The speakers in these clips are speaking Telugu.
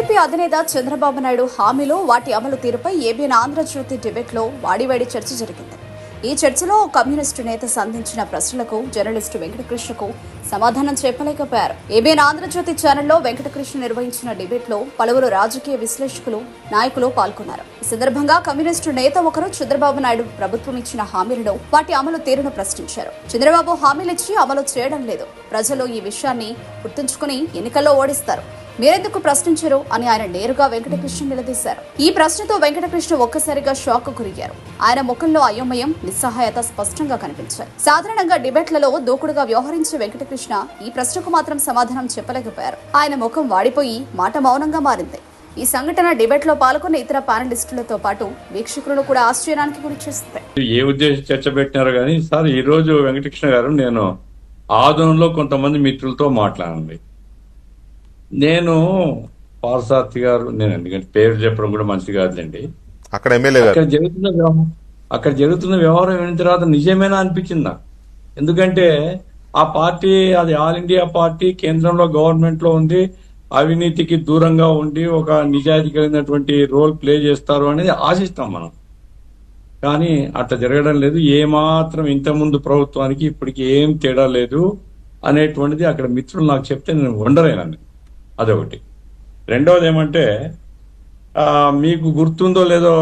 టీడీపీ అధినేత చంద్రబాబు నాయుడు హామీలు వాటి అమలు తీరుపై ఏబిఎన్ ఆంధ్రజ్యోతి డిబేట్లో వాడివాడి చర్చ జరిగింది. ఈ చర్చలో కమ్యూనిస్టు నేత సంధించిన ప్రశ్నలకు జర్నలిస్టు వెంకటకృష్ణకు సమాధానం చెప్పలేకపోయారు. ఏబిఎన్ ఆంధ్రజ్యోతి ఛానల్లో వెంకటకృష్ణ నిర్వహించిన డిబేట్లో పలువురు రాజకీయ విశ్లేషకులు నాయకులు పాల్గొన్నారు. ఈ సందర్భంగా కమ్యూనిస్టు నేత ఒకరు చంద్రబాబు నాయుడు ప్రభుత్వం ఇచ్చిన హామీలను వాటి అమలు తీరును ప్రశ్నించారు. చంద్రబాబు హామీలిచ్చి అమలు చేయడం లేదు. ప్రజలు ఈ విషయాన్ని గుర్తుంచుకుని ఎన్నికల్లో ఓడిస్తారు. మీరెందుకు ప్రశ్నించరు అని ఆయన నేరుగా వెంకటకృష్ణ నిలదీశారు. ఈ ప్రశ్నతో వెంకటకృష్ణ ఒక్కసారిగా షాక్ గురయ్యారు. ఆయన ముఖంలో అయోమయం నిస్సహాయత స్పష్టంగా కనిపించాయి. సాధారణంగా డిబేట్లలో దూకుడుగా వ్యవహరించే వెంకటకృష్ణ ఈ ప్రశ్నకు మాత్రం సమాధానం చెప్పలేకపోయారు. ఆయన ముఖం వాడిపోయి మాట మౌనంగా మారింది. ఈ సంఘటన డిబేట్లో పాల్గొన్న ఇతర పానలిస్టులతో పాటు వీక్షకులను కూడా ఆశ్చర్యానికి గురి చేస్తుంది ఏ ఉద్దేశం చర్చ పెట్టినారు కానీ సార్ ఈ రోజు వెంకటకృష్ణ గారు నేను ఆదోనంలో కొంతమంది మిత్రులతో మాట్లాడండి. నేను పార్సార్థి గారు నేను ఎందుకంటే పేరు చెప్పడం కూడా మంచిది కాదులేండి. అక్కడ ఎమ్మెల్యే గారు. అక్కడ జరుగుతున్న వ్యవహారం అక్కడ జరుగుతున్న వ్యవహారం విన్న తర్వాత నిజమేనా అనిపించింది నాకు. ఎందుకంటే ఆ పార్టీ అది ఆల్ ఇండియా పార్టీ కేంద్రంలో గవర్నమెంట్లో ఉంది. అవినీతికి దూరంగా ఉండి ఒక నిజాయితీ కలిగినటువంటి రోల్ ప్లే చేస్తారు అనేది ఆశిస్తాం మనం. కానీ అట్లా జరగడం లేదు. ఏమాత్రం ఇంతకుముందు ప్రభుత్వానికి ఇప్పటికి ఏం తేడా లేదు అనేటువంటిది అక్కడ మిత్రులు నాకు చెప్తే నేను వండరైనాను అదొకటి. రెండవది ఏమంటే ఆ, మీకు గుర్తుందో లేదో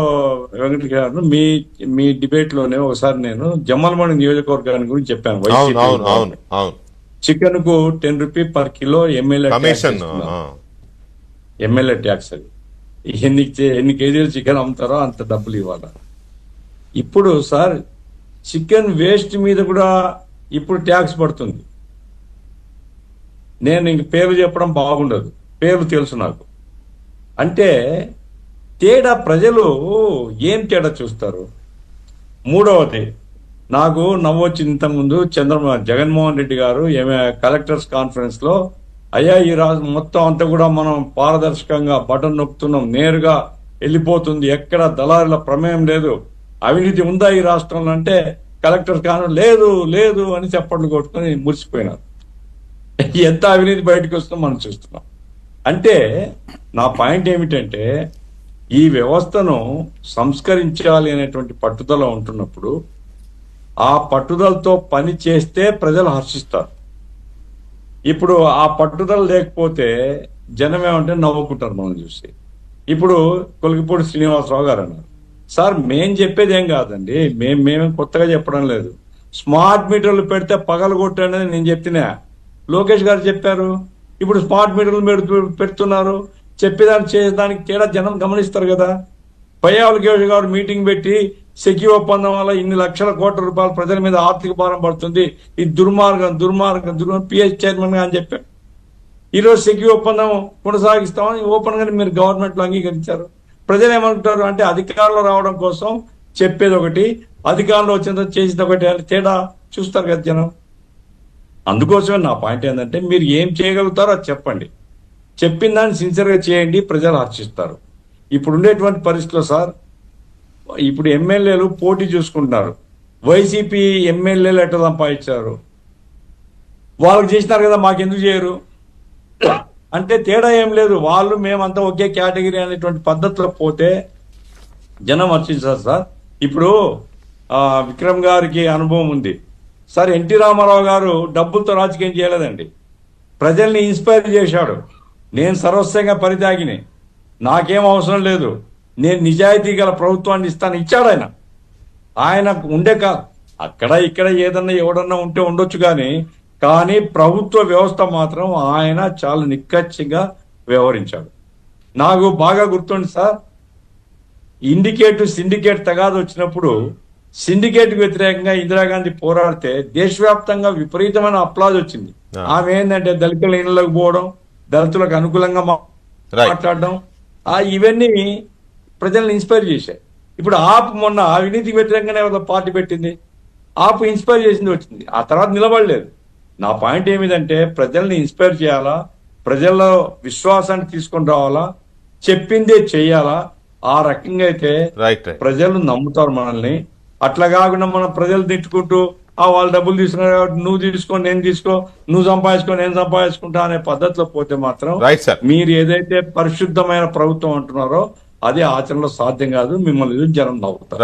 వెంకట గారు మీ మీ డిబేట్లోనే ఒకసారి నేను జమ్మలమణి నియోజకవర్గాన్ని గురించి చెప్పాను చికెన్కు ten rupee per kilo MLA MLA tax అది. ఎన్ని ఎన్ని కేజీలు చికెన్ అమ్ముతారో అంత డబ్బులు ఇవ్వాలి. ఇప్పుడు సార్ చికెన్ వేస్ట్ మీద కూడా ఇప్పుడు ట్యాక్స్ పడుతుంది. నేను ఇంక పేర్లు చెప్పడం బాగుండదు. పేర్లు తెలుసు నాకు. అంటే తేడా ప్రజలు ఏం తేడా చూస్తారు? మూడవది నాకు నవ్వొచ్చింది ఇంతకుముందు చంద్రబాబు జగన్మోహన్ రెడ్డి గారు ఏమే కలెక్టర్స్ కాన్ఫరెన్స్లో అయ్యా ఈ రాజు మొత్తం అంతా కూడా మనం పారదర్శకంగా బటన్ నొక్కుతున్నాం నేరుగా వెళ్ళిపోతుంది ఎక్కడ దళారుల ప్రమేయం లేదు. అవినీతి ఉందా ఈ రాష్ట్రంలో? అంటే కలెక్టర్ కాను లేదు లేదు అని చప్పట్లు కొట్టుకుని మురిసిపోయినారు. ఎంత అవినీతి బయటకు వస్తుందో మనం చూస్తున్నాం. అంటే నా పాయింట్ ఏమిటంటే ఈ వ్యవస్థను సంస్కరించాలి అనేటువంటి పట్టుదల ఉంటున్నప్పుడు ఆ పట్టుదలతో పని చేస్తే ప్రజలు హర్షిస్తారు. ఇప్పుడు ఆ పట్టుదల లేకపోతే జనం ఏమంటే నవ్వుకుంటారు మనం చూసి. ఇప్పుడు కొలిగిపూడి శ్రీనివాసరావు గారు అన్నారు సార్ మేం చెప్పేది ఏం కాదండి. మేం మేమేం కొత్తగా చెప్పడం లేదు. స్మార్ట్ మీటర్లు పెడితే పగలు నేను చెప్పినా. లోకేష్ గారు చెప్పారు. ఇప్పుడు స్మార్ట్ మీటర్లు మీరు పెడుతున్నారు. చెప్పేదాన్ని చేసేదానికి తేడా జనం గమనిస్తారు కదా. పయ్యావుల గారు మీటింగ్ పెట్టి సెకి ఒప్పందం వల్ల ఇన్ని లక్షల కోట్ల రూపాయలు ప్రజల మీద ఆర్థిక భారం పడుతుంది. ఇది దుర్మార్గం దుర్మార్గం దుర్మార్గం పిఎస్ చైర్మన్గా అని చెప్పారు. ఈరోజు రోజు సెక్యూ ఒప్పందం కొనసాగిస్తామని ఓపెన్గా మీరు గవర్నమెంట్లో అంగీకరించారు. ప్రజలు ఏమంటారు అంటే అధికారంలో రావడం కోసం చెప్పేది ఒకటి అధికారంలో వచ్చిన చేసేది ఒకటి అని తేడా చూస్తారు కదా జనం. అందుకోసమే నా పాయింట్ ఏంటంటే మీరు ఏం చేయగలుగుతారో అది చెప్పండి. చెప్పిన దాన్ని సిన్సియర్గా చేయండి ప్రజలు ఆర్చిస్తారు ఇప్పుడు ఉండేటువంటి పరిస్థితిలో సార్ ఇప్పుడు ఎమ్మెల్యేలు పోటీ చూసుకుంటున్నారు. వైసీపీ ఎమ్మెల్యేలు ఎట్లా సంపాదించారు? వాళ్ళకి చేసినారు కదా మాకెందుకు చేయరు? అంటే తేడా ఏం లేదు. వాళ్ళు మేమంతా ఒకే కేటగిరీ అనేటువంటి పద్ధతిలో పోతే జనం హర్షిస్తారు సార్. ఇప్పుడు విక్రమ్ గారికి అనుభవం ఉంది. సార్ ఎన్టీ రామారావు గారు డబ్బులతో రాజకీయం చేయలేదండి. ప్రజల్ని ఇన్స్పైర్ చేశాడు. నేను సర్వస్వంగా పరిత్యాగిని. నాకేం అవసరం లేదు. నేను నిజాయితీ గల ప్రభుత్వాన్ని ఇస్తాను. ఇచ్చాడు ఆయన. ఆయన ఉండే కా అక్కడ ఇక్కడ ఏదన్నా ఎవడన్నా ఉంటే ఉండొచ్చు కానీ కానీ ప్రభుత్వ వ్యవస్థ మాత్రం ఆయన చాలా నిక్కచ్చిగా వ్యవహరించాడు. నాకు బాగా గుర్తుంది సార్ ఇండికేట్ సిండికేట్ తగాదు వచ్చినప్పుడు సిండికేట్కు వ్యతిరేకంగా ఇందిరాగాంధీ పోరాడితే దేశవ్యాప్తంగా విపరీతమైన అప్లాజ్ వచ్చింది. ఆమె ఏంటంటే దళితుల ఇళ్ళకు పోవడం దళితులకు అనుకూలంగా. మాట్లాడడం. ఆ ఇవన్నీ ప్రజల్ని ఇన్స్పైర్ చేశాయి. ఇప్పుడు ఆప్ మొన్న అవినీతికి వ్యతిరేకంగానే పార్టీ పెట్టింది. ఆప్ ఇన్స్పైర్ చేసింది వచ్చింది. ఆ తర్వాత నిలబడలేదు. నా పాయింట్ ఏమిటంటే ప్రజల్ని ఇన్స్పైర్ చేయాలా? ప్రజల్లో విశ్వాసాన్ని తీసుకొని రావాలా? చెప్పిందే చెయ్యాలా ఆ రకంగా అయితే ప్రజలు నమ్ముతారు మనల్ని. అట్లా కాకుండా మనం ప్రజలు తిట్టుకుంటూ ఆ వాళ్ళు డబ్బులు తీసుకున్నారు కాబట్టి నువ్వు తీసుకో నేను తీసుకో నువ్వు సంపాదించుకో నేను సంపాదించుకుంటా అనే పద్ధతిలో పోతే మాత్రం మీరు ఏదైతే పరిశుద్ధమైన ప్రభుత్వం అంటున్నారో అది ఆచరణలో సాధ్యం కాదు మిమ్మల్ని జనం నవ్వుతారు.